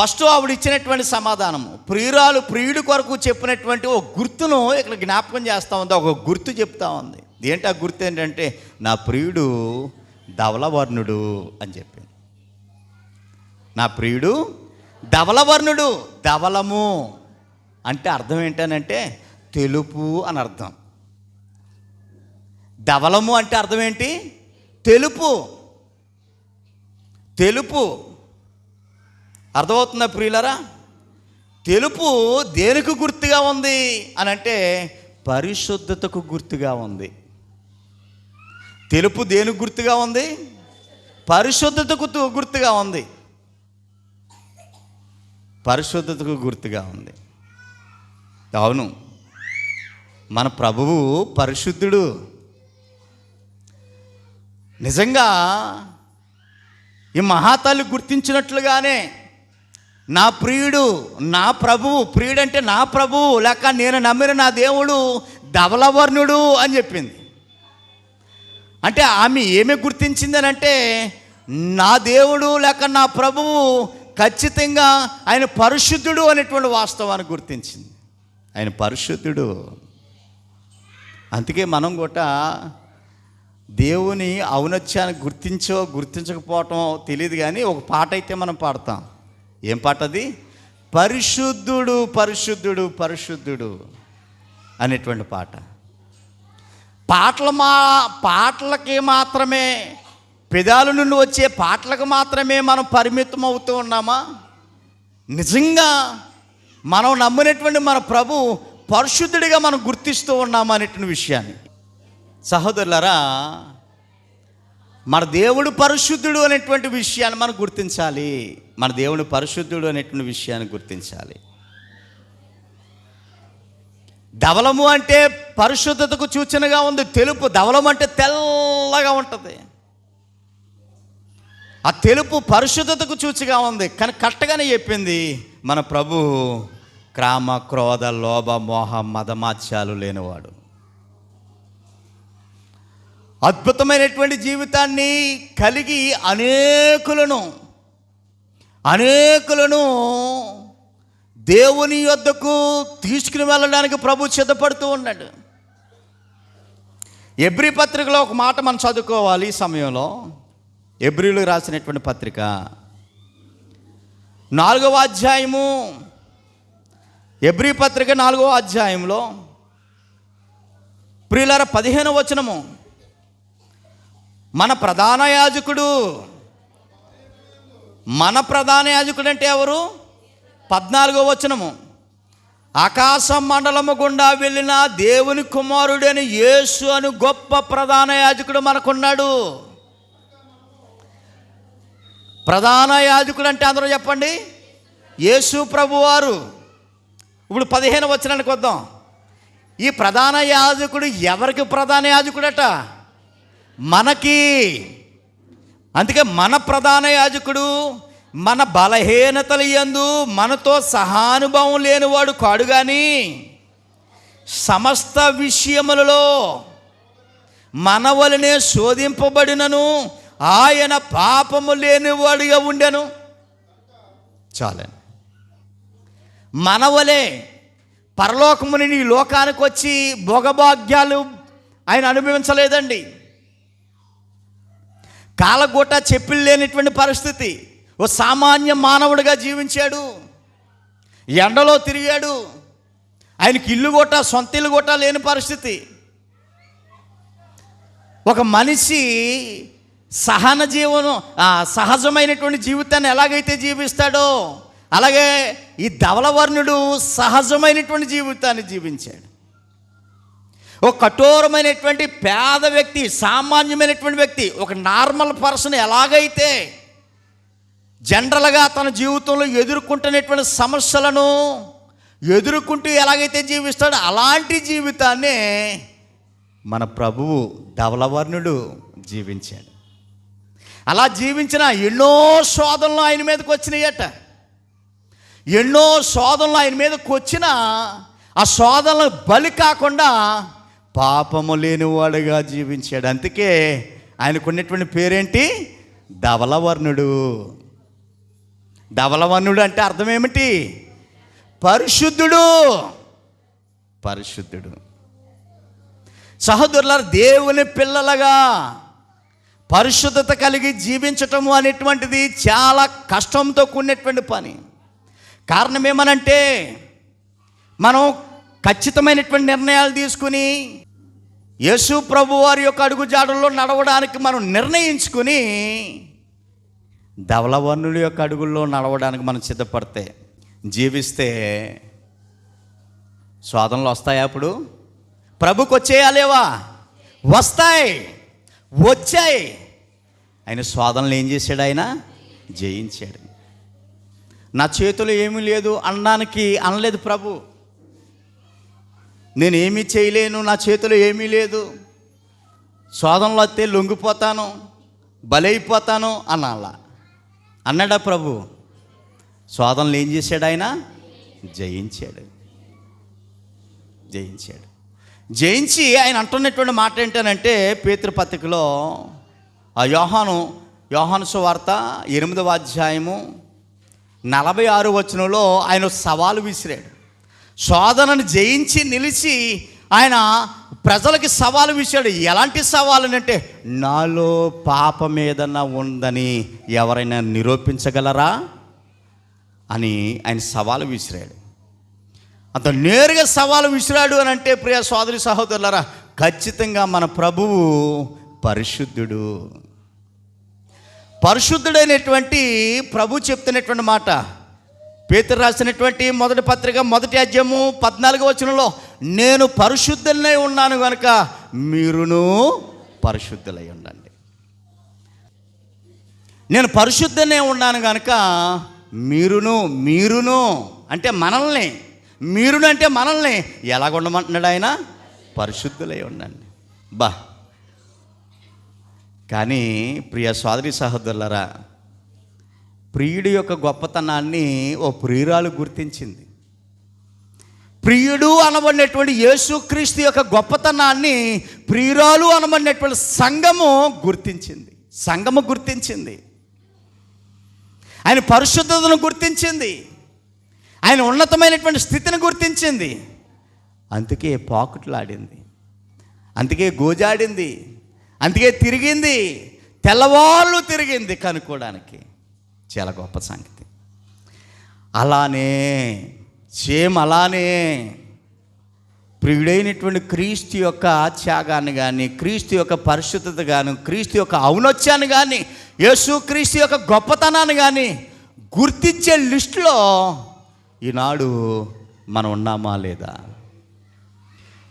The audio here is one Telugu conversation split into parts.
ఫస్ట్ ఆవిడ ఇచ్చినటువంటి సమాధానము. ప్రియురాలు ప్రియుడి కొరకు చెప్పినటువంటి ఒక గుర్తును ఇక్కడ జ్ఞాపకం చేస్తూ ఉంది. ఒక గుర్తు చెప్తా ఉంది. ఏంటి ఆ గుర్తు ఏంటంటే నా ప్రియుడు ధవలవర్ణుడు అని చెప్పింది నా ప్రియుడు ధవలవర్ణుడు ధవలము అంటే అర్థం ఏంటనంటే తెలుపు అని అర్థం. ధవలము అంటే అర్థం ఏంటి? తెలుపు. తెలుపు. అర్థమవుతుందా ప్రియులరా? తెలుపు దేనికి గుర్తుగా ఉంది అని అంటే పరిశుద్ధతకు గుర్తుగా ఉంది. తెలుపు దేనికి గుర్తుగా ఉంది? పరిశుద్ధతకు గుర్తుగా ఉంది. పరిశుద్ధతకు గుర్తుగా ఉంది. అవును. మన ప్రభువు పరిశుద్ధుడు. నిజంగా ఈ మహాతల్లి గుర్తించినట్లుగానే నా ప్రియుడు నా ప్రభువు ప్రియుడు అంటే నా ప్రభువు లేక నేను నమ్మిన నా దేవుడు ధవలవర్ణుడు అని చెప్పింది. అంటే ఆమె ఏమి గుర్తించిందని అంటే నా దేవుడు లేక నా ప్రభువు ఖచ్చితంగా ఆయన పరిశుద్ధుడు అనేటువంటి వాస్తవాన్ని గుర్తించింది. ఆయన పరిశుద్ధుడు. అందుకే మనం కూడా దేవుని ఔనత్యాన్ని గుర్తించో గుర్తించకపోవటం తెలియదు కానీ ఒక పాట అయితే మనం పాడతాం. ఏం పాట అది పరిశుద్ధుడు పరిశుద్ధుడు పరిశుద్ధుడు అనేటువంటి పాట. పాటల మా పాటలకి మాత్రమే పెదాల నుండి వచ్చే పాటలకు మాత్రమే మనం పరిమితం అవుతూ ఉన్నామా? నిజంగా మనం నమ్మినటువంటి మన ప్రభు పరిశుద్ధుడిగా మనం గుర్తిస్తూ ఉన్నామా అనేటువంటి విషయాన్ని. సహోదరులరా మన దేవుడు పరిశుద్ధుడు అనేటువంటి విషయాన్ని మనం గుర్తించాలి. మన దేవుడు పరిశుద్ధుడు అనేటువంటి విషయాన్ని గుర్తించాలి. ధవలము అంటే పరిశుద్ధతకు సూచనగా ఉంది. తెలుపు ధవలం అంటే తెల్లగా ఉంటుంది. ఆ తెలుపు పరిశుద్ధతకు చూచిగా ఉంది. కానీ కరెక్ట్గానే చెప్పింది మన ప్రభు క్రామ క్రోధ లోభ మోహ మదమాత్యాలు లేనివాడు. అద్భుతమైనటువంటి జీవితాన్ని కలిగి అనేకులను అనేకులను దేవుని యొద్దకు తీసుకుని వెళ్ళడానికి ప్రభు సిద్ధపడుతూ ఉన్నాడు. ఎబ్రి పత్రికలో ఒక మాట మనం చదువుకోవాలి ఈ సమయంలో. ఎబ్రిలు రాసినటువంటి పత్రిక. నాలుగవ అధ్యాయము ఎబ్రి పత్రిక నాలుగవ అధ్యాయంలో. ప్రియులర పదిహేను వచనము. మన ప్రధాన యాజకుడు. మన ప్రధాన యాజకుడు అంటే ఎవరు? పద్నాలుగో వచనము. ఆకాశ మండలము గుండా వెళ్ళిన దేవుని కుమారుడైన యేసు అని గొప్ప ప్రధాన యాజకుడు మనకున్నాడు. ప్రధాన యాజకుడు అంటే అందరూ చెప్పండి. యేసు ప్రభువారు. ఇప్పుడు పదిహేను వచనానికి వద్దాం. ఈ ప్రధాన యాజకుడు ఎవరికి ప్రధాన యాజకుడట? మనకి. అందుకే మన ప్రధాన యాజకుడు మన బలహీనతలు ఎందు మనతో సహానుభవం లేనివాడు కాడు కానీ సమస్త విషయములలో మన వలనే శోధింపబడినను ఆయన పాపము లేనివాడుగా ఉండెను. చాలండి. మన వలే పరలోకముని ఈ లోకానికి వచ్చి భోగభాగ్యాలు ఆయన అనుభవించలేదండి. కాలగూట చెప్పులు లేనటువంటి పరిస్థితి. ఓ సామాన్య మానవుడిగా జీవించాడు. ఎండలో తిరిగాడు. ఆయనకి ఇల్లు గోట సొంత ఇల్లు గోట లేని పరిస్థితి. ఒక మనిషి సహన జీవనం సహజమైనటువంటి జీవితాన్ని ఎలాగైతే జీవిస్తాడో అలాగే ఈ ధవలవర్ణుడు సహజమైనటువంటి జీవితాన్ని జీవించాడు. ఒక కఠోరమైనటువంటి పేద వ్యక్తి సామాన్యమైనటువంటి వ్యక్తి ఒక నార్మల్ పర్సన్ ఎలాగైతే జనరల్గా తన జీవితంలో ఎదుర్కొంటున్నటువంటి సమస్యలను ఎదుర్కొంటూ ఎలాగైతే జీవిస్తాడో అలాంటి జీవితాన్నే మన ప్రభువు ధవలవర్ణుడు జీవించాడు. అలా జీవించిన ఎన్నో శోధనలు ఆయన మీదకి వచ్చినాయట. ఎన్నో శోధనలు ఆయన మీదకి వచ్చిన ఆ శోధనలు బలి కాకుండా పాపము లేనివాడుగా జీవించాడు. అందుకే ఆయనకు ఉన్నటువంటి పేరేంటి? ధవలవర్ణుడు ధవలవర్ణుడు అంటే అర్థం ఏమిటి? పరిశుద్ధుడు. పరిశుద్ధుడు. సహోదరుల దేవుని పిల్లలుగా పరిశుద్ధత కలిగి జీవించటము అనేటువంటిది చాలా కష్టంతో కూడినటువంటి పని. కారణం ఏమనంటే మనం ఖచ్చితమైనటువంటి నిర్ణయాలు తీసుకుని యేసు ప్రభు వారి యొక్క అడుగుజాడల్లో నడవడానికి మనం నిర్ణయించుకుని ధవలవర్ణుల యొక్క అడుగుల్లో నడవడానికి మనం సిద్ధపడితే జీవిస్తే స్వాదనలు వస్తాయా అప్పుడు? ప్రభుకి వచ్చేయా లేవా? వస్తాయి వచ్చాయి. ఆయన స్వాదనలు ఏం చేశాడు ఆయన? జయించాడు. నా చేతిలో ఏమీ లేదు అనడానికి అనలేదు ప్రభు. నేను ఏమీ చేయలేను నా చేతిలో ఏమీ లేదు. శోధనలు వస్తే లొంగిపోతాను బలైపోతాను అనాల అన్నాడా ప్రభు? శోధనలు ఏం చేశాడు ఆయన? జయించాడు. జయించాడు. జయించి ఆయన అంటున్నటువంటి మాట ఏంటనంటే పేతృపత్రికలో ఆ యోహాను యోహాను సువార్త ఎనిమిదవ అధ్యాయము నలభై ఆరు వచనంలో ఆయన సవాలు విసిరాడు. శోధనను జయించి నిలిచి ఆయన ప్రజలకి సవాలు విసిరాడు. ఎలాంటి సవాలు అంటే నాలో పాపం ఏదన్నా ఉందని ఎవరైనా నిరూపించగలరా? అని ఆయన సవాలు విసిరాడు. అంత నేరుగా సవాలు విసిరాడు అని అంటే ప్రియ సోదరి సహోదరులరా ఖచ్చితంగా మన ప్రభువు పరిశుద్ధుడు. పరిశుద్ధుడైనటువంటి ప్రభు చెప్తున్నటువంటి మాట పేతురు రాసినటువంటి మొదటి పత్రిక మొదటి అధ్యయము పద్నాలుగో వచనంలో నేను పరిశుద్ధులనే ఉన్నాను కనుక మీరును పరిశుద్ధులై ఉండండి. నేను పరిశుద్ధనే ఉన్నాను కనుక మీరును మీరును అంటే మనల్ని మీరును అంటే మనల్ని. ఎలాగ ఉండమంటున్నాడు ఆయన? పరిశుద్ధులై ఉండండి. బా. కానీ ప్రియ సోదరి సహోదరులరా ప్రియుడి యొక్క గొప్పతనాన్ని ఓ ప్రియురాలు గుర్తించింది. ప్రియుడు అనబడినటువంటి యేసుక్రీస్తు యొక్క గొప్పతనాన్ని ప్రియురాలు అనబడినటువంటి సంఘము గుర్తించింది. సంఘము గుర్తించింది. ఆయన పరిశుద్ధతను గుర్తించింది. ఆయన ఉన్నతమైనటువంటి స్థితిని గుర్తించింది. అందుకే పాకుట్లాడింది. అందుకే గోజాడింది. అందుకే తిరిగింది. తెల్లవాళ్ళు తిరిగింది కనుక్కోవడానికి. చాలా గొప్ప సంగతి. అలానే సేమ్ అలానే ప్రియుడైనటువంటి క్రీస్తు యొక్క త్యాగాన్ని కానీ క్రీస్తు యొక్క పరిశుద్ధత కానీ క్రీస్తు యొక్క ఔనత్యాన్ని కానీ యేసు క్రీస్తు యొక్క గొప్పతనాన్ని కానీ గుర్తించే లిస్టులో ఈనాడు మనం ఉన్నామా లేదా?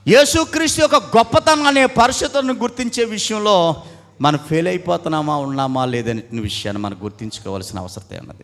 యేసుక్రీస్తు యొక్క గొప్పతనం అనే పరిశుద్ధతను గుర్తించే విషయంలో మనం ఫెయిల్ అయిపోతున్నామా ఉన్నామా లేదనే విషయాన్ని మనం గుర్తించుకోవాల్సిన అవసరం ఉన్నది.